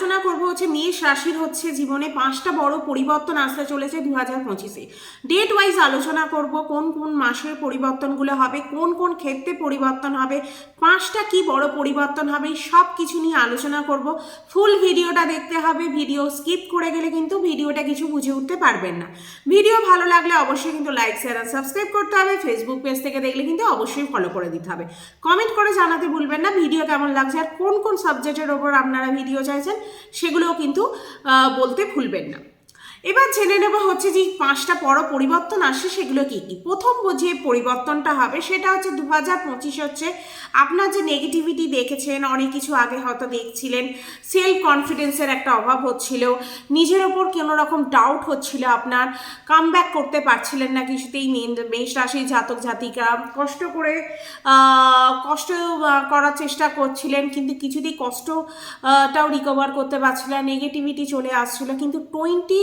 আলোচনা করব হচ্ছে মেষ রাশির হচ্ছে জীবনে পাঁচটা বড় পরিবর্তন আসতে চলেছে দু হাজার পঁচিশে। ডেট ওয়াইজ আলোচনা করব, কোন কোন মাসের পরিবর্তনগুলো হবে, কোন কোন ক্ষেত্রে পরিবর্তন হবে পাঁচটা কি বড় পরিবর্তন হবে সব কিছু নিয়ে আলোচনা করব। ফুল ভিডিওটা দেখতে হবে, ভিডিও স্কিপ করে গেলে কিন্তু ভিডিওটা কিছু বুঝে উঠতে পারবেন না। ভিডিও ভালো লাগলে অবশ্যই কিন্তু লাইক, শেয়ার আর সাবস্ক্রাইব করতে হবে। ফেসবুক পেজ থেকে দেখলে কিন্তু অবশ্যই ফলো করে দিতে হবে। কমেন্ট করে জানাতে ভুলবেন না, ভিডিও কেমন লাগছে আর কোন কোন সাবজেক্টের ওপর আপনারা ভিডিও চাইছেন সেগুলোও কিন্তু বলতে ভুলবেন না। এবার জেনে নেব হচ্ছে যে পাঁচটা বড় পরিবর্তন আসে, সেগুলো কি কি? প্রথম যে পরিবর্তনটা হবে, সেটা হচ্ছে দু হাজার পঁচিশ হচ্ছে আপনার যে নেগেটিভিটি দেখেছেন, অনেক কিছু আগে হয়তো দেখছিলেন সেলফ কনফিডেন্সের একটা অভাব হচ্ছিল, নিজের ওপর কোনো রকম ডাউট হচ্ছিল আপনার কাম করতে পারছিলেন না কিছুতেই মেষ রাশির জাতক জাতিকা, কষ্ট করে কষ্ট করার চেষ্টা করছিলেন, কিন্তু কিছুতেই কষ্টটাও রিকভার করতে পারছিল না নেগেটিভিটি চলে আসছিল, কিন্তু টোয়েন্টি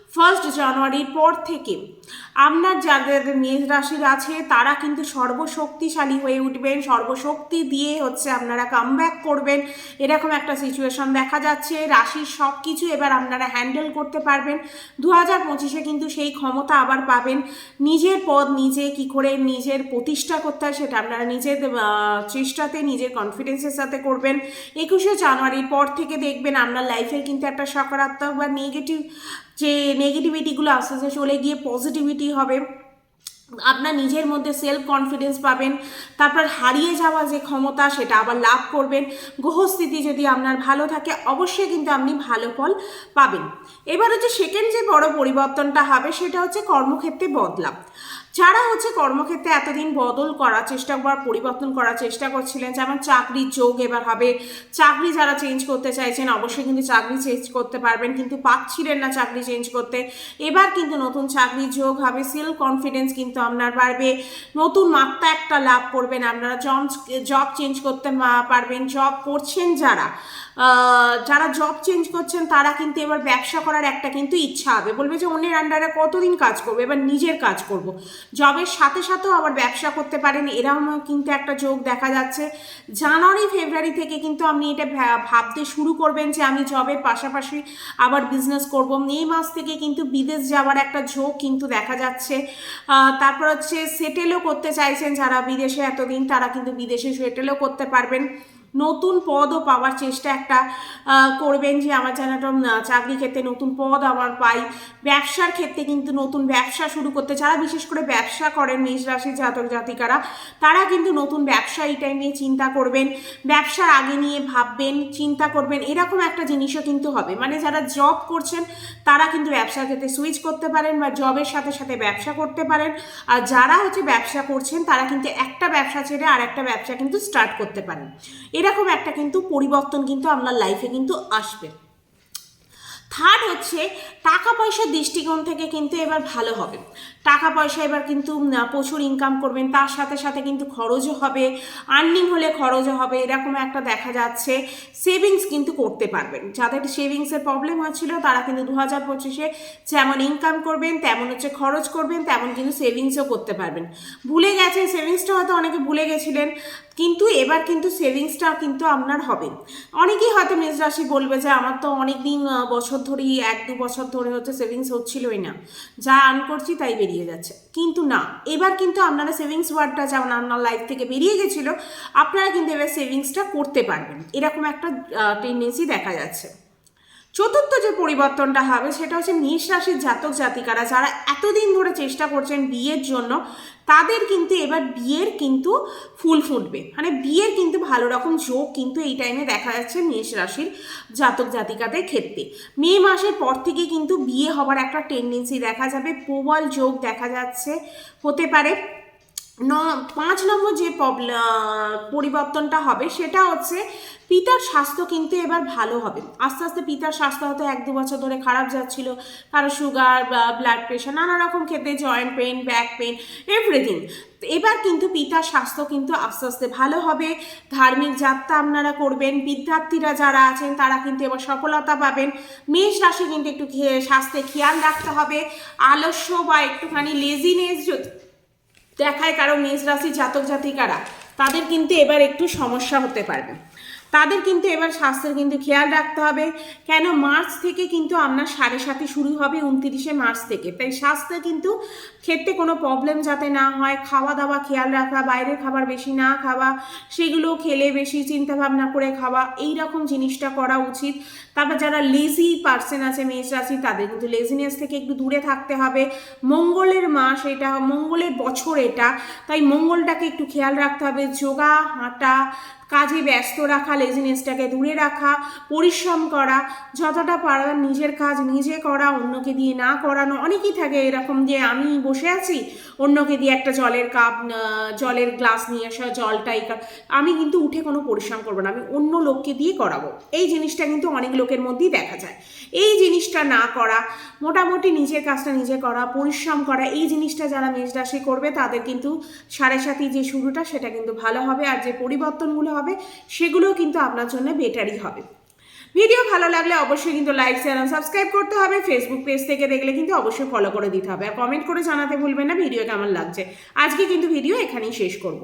ফার্স্ট জানুয়ারির পর থেকে। আপনার যাদের মেষ রাশির আছে, তারা কিন্তু সর্বশক্তিশালী হয়ে উঠবেন, সর্বশক্তি দিয়ে হচ্ছে আপনারা কাম করবেন। এরকম একটা সিচুয়েশন দেখা যাচ্ছে, রাশির সব কিছু এবার আপনারা হ্যান্ডেল করতে পারবেন। দু হাজার পঁচিশে কিন্তু সেই ক্ষমতা আবার পাবেন। নিজের পদ নিজে কি করে নিজের প্রতিষ্ঠা করতে হয় সেটা আপনারা নিজের চেষ্টাতে, নিজের কনফিডেন্সের সাথে করবেন। একুশে জানুয়ারির পর থেকে দেখবেন আপনার লাইফের কিন্তু একটা সকারাত্মক বা নেগেটিভ যে নেগেটিভিটিগুলো আস্তে আস্তে চলে গিয়ে পজিটিভিটি হবে। আপনার নিজের মধ্যে সেলফ কনফিডেন্স পাবেন, তারপর হারিয়ে যাওয়া যে ক্ষমতা সেটা আবার লাভ করবেন। গ্রহস্থিতি যদি আপনার ভালো থাকে, অবশ্যই কিন্তু আপনি ভালো ফল পাবেন। এবার হচ্ছে সেকেন্ড যে বড় পরিবর্তনটা হবে, সেটা হচ্ছে কর্মক্ষেত্রে বদলাম যারা হচ্ছে কর্মক্ষেত্রে এতদিন বদল করার চেষ্টা বা পরিবর্তন করার চেষ্টা করছিলেন, যেমন চাকরির যোগ এবার হবে, চাকরি যারা চেঞ্জ করতে চাইছেন অবশ্যই কিন্তু চাকরি চেঞ্জ করতে পারবেন, কিন্তু পাচ্ছিলেন না চাকরি চেঞ্জ করতে। এবার কিন্তু নতুন চাকরির যোগ হবে সেলফ কনফিডেন্স কিন্তু আপনার বাড়বে, নতুন মাত্রা একটা লাভ করবেন আপনারা জব জব চেঞ্জ করতে পারবেন জব করছেন যারা যারা জব চেঞ্জ করছেন তারা কিন্তু এবার ব্যবসা করার একটা কিন্তু ইচ্ছা হবে। বলবে যে অন্যের আন্ডারে কতদিন কাজ করব? এবার নিজের কাজ করব। জবের সাথে সাথেও আবার ব্যবসা করতে পারেন। এরকমও কিন্তু একটা যোগ দেখা যাচ্ছে। জানুয়ারি, ফেব্রুয়ারি থেকে কিন্তু আপনি এটা ভাবতে শুরু করবেন যে আমি জবের পাশাপাশি আবার বিজনেস করব। মে মাস থেকে কিন্তু বিদেশ যাওয়ার একটা ঝোঁক কিন্তু দেখা যাচ্ছে। তারপর হচ্ছে সেটেলও করতে চাইছেন যারা বিদেশে এতদিন, তারা কিন্তু বিদেশে সেটেলও করতে পারবেন। নতুন পদও পাওয়ার চেষ্টা একটা করবেন যে আমার যেন একটা চাকরি ক্ষেত্রে নতুন পদ আমার পাই। ব্যবসার ক্ষেত্রে কিন্তু নতুন ব্যবসা শুরু করতে, যারা বিশেষ করে ব্যবসা করেন মেষ রাশির জাতক জাতিকারা, তারা কিন্তু নতুন ব্যবসা এই টাইমে চিন্তা করবেন। ব্যবসার আগে নিয়ে ভাববেন, চিন্তা করবেন, এরকম একটা জিনিসও কিন্তু হবে। মানে যারা জব করছেন, তারা কিন্তু ব্যবসার ক্ষেত্রে সুইচ করতে পারেন বা জবের সাথে সাথে ব্যবসা করতে পারেন। আর যারা হচ্ছে ব্যবসা করছেন, তারা কিন্তু একটা ব্যবসা ছেড়ে আর একটা ব্যবসা কিন্তু স্টার্ট করতে পারেন। এরকম একটা কিন্তু পরিবর্তন কিন্তু আপনার লাইফে কিন্তু আসবে। থার্ড হচ্ছে, টাকা পয়সার দৃষ্টিকোণ থেকে কিন্তু এবার ভালো হবে। টাকা পয়সা এবার কিন্তু প্রচুর ইনকাম করবেন। তার সাথে সাথে কিন্তু খরচও হবে আর্নিং হলে খরচও হবে, এরকম একটা দেখা যাচ্ছে। সেভিংস কিন্তু করতে পারবেন। যাদের সেভিংসের প্রবলেম হচ্ছিল, তারা কিন্তু দু হাজার পঁচিশে যেমন ইনকাম করবেন, তেমন হচ্ছে খরচ করবেন, তেমন কিন্তু সেভিংসও করতে পারবেন। ভুলে গেছেন সেভিংসটা হয়তো অনেকে ভুলে গেছিলেন, কিন্তু এবার কিন্তু সেভিংসটা কিন্তু আপনার হবে। অনেকেই হয়তো মেষ রাশি বলবে যে, আমার তো অনেক দিন বছর ধরেই এক দু বছর ধরে হচ্ছে সেভিংস হচ্ছিলই না। যা আর্ন করছি, তাই বেরিয়ে যাচ্ছে। কিন্তু না, এবার কিন্তু আপনারা সেভিংস ওয়ার্ডটা যেমন আপনার লাইফ থেকে বেরিয়ে গেছিল, আপনারা কিন্তু এবার সেভিংসটা করতে পারবেন। এরকম একটা টেন্ডেন্সি দেখা যাচ্ছে। চতুর্থ যে পরিবর্তনটা হবে, সেটা হচ্ছে মেষ রাশির জাতক জাতিকারা যারা এতদিন ধরে চেষ্টা করছেন বিয়ের জন্য, তাদের কিন্তু এবার বিয়ের কিন্তু ফুল ফুটবে। মানে বিয়ের কিন্তু ভালো রকম যোগ কিন্তু এই টাইমে দেখা যাচ্ছে মেষ রাশির জাতক জাতিকাদের ক্ষেত্রে। মে মাসের পর থেকে কিন্তু বিয়ে হবার একটা টেন্ডেন্সি দেখা যাবে, প্রবল যোগ দেখা যাচ্ছে, হতে পারে। পাঁচ নম্বর যে পরিবর্তনটা হবে সেটা হচ্ছে পিতার স্বাস্থ্য কিন্তু এবার ভালো হবে। আস্তে আস্তে পিতার স্বাস্থ্য হয়তো এক দু বছর ধরে খারাপ যাচ্ছিল, কারও সুগার বা ব্লাড প্রেশার নানা রকম ক্ষেত্রে joint pain back pain everything এবার কিন্তু পিতার স্বাস্থ্য কিন্তু আস্তে আস্তে ভালো হবে। ধার্মিক যাত্রা আপনারা করবেন, বিদ্যার্থীরা যারা আছেন তারা কিন্তু এবার সফলতা পাবেন। মেষ রাশি কিন্তু একটু স্বাস্থ্যে খেয়াল রাখতে হবে। আলস্য বা একটুখানি লেজিনেস যদি দেখায় কারও মেষ রাশি জাতক জাতিকারা তাদের কিন্তু এবার একটু সমস্যা হতে পারবে। তাদের কিন্তু এবার স্বাস্থ্যের কিন্তু খেয়াল রাখতে হবে। কেন? মার্চ থেকে কিন্তু আপনার সাড়ে সাথে শুরু হবে উনত্রিশে মার্চ থেকে। তাই স্বাস্থ্যে কিন্তু খেতে কোনো প্রবলেম যাতে না হয় খাওয়া দাওয়া খেয়াল রাখা, বাইরের খাবার বেশি না খাওয়া, সেগুলো খেলে বেশি চিন্তা ভাবনা করে খাওয়া এই রকম জিনিসটা করা উচিত। তারপর যারা লেজি পার্সন আছে মেষ রাশি তাদের কিন্তু লেজিনেস থেকে একটু দূরে থাকতে হবে। মঙ্গলের মাস এটা, মঙ্গলের বছর এটা। তাই মঙ্গলটাকে একটু খেয়াল রাখতে হবে। যোগা, হাঁটা কাজে ব্যস্ত রাখা লেজিনেসটাকে দূরে রাখা, পরিশ্রম করা, যতটা পারার নিজের কাজ নিজে করা, অন্যকে দিয়ে না করানো, অনেকেই থাকে এরকম যে আমি বসে আছি, অন্যকে দিয়ে একটা জলের কাপ জলের গ্লাস নিয়ে আসা জলটা এই কাপ- আমি কিন্তু উঠে কোনো পরিশ্রম করব না, আমি অন্য লোককে দিয়ে করাবো। এই জিনিসটা কিন্তু অনেক লোকের মধ্যেই দেখা যায়। এই জিনিসটা না করা মোটামুটি নিজের কাজটা নিজে করা, পরিশ্রম করা, এই জিনিসটা যারা মেষরাশি করবে তাদের কিন্তু সাড়ে সাথে যে শুরুটা সেটা কিন্তু ভালো হবে আর যে পরিবর্তনগুলো হবে সেগুলোও কিন্তু আপনার জন্য বেটারই হবে। ভিডিও ভালো লাগলে অবশ্যই কিন্তু লাইক চ্যানেল সাবস্ক্রাইব করতে হবে। ফেসবুক পেজ থেকে দেখলে কিন্তু অবশ্যই ফলো করে দিতে হবে। আর কমেন্ট করে জানাতে ভুলবেন না, ভিডিও কেমন লাগছে? আজকে কিন্তু ভিডিও এখানেই শেষ করব।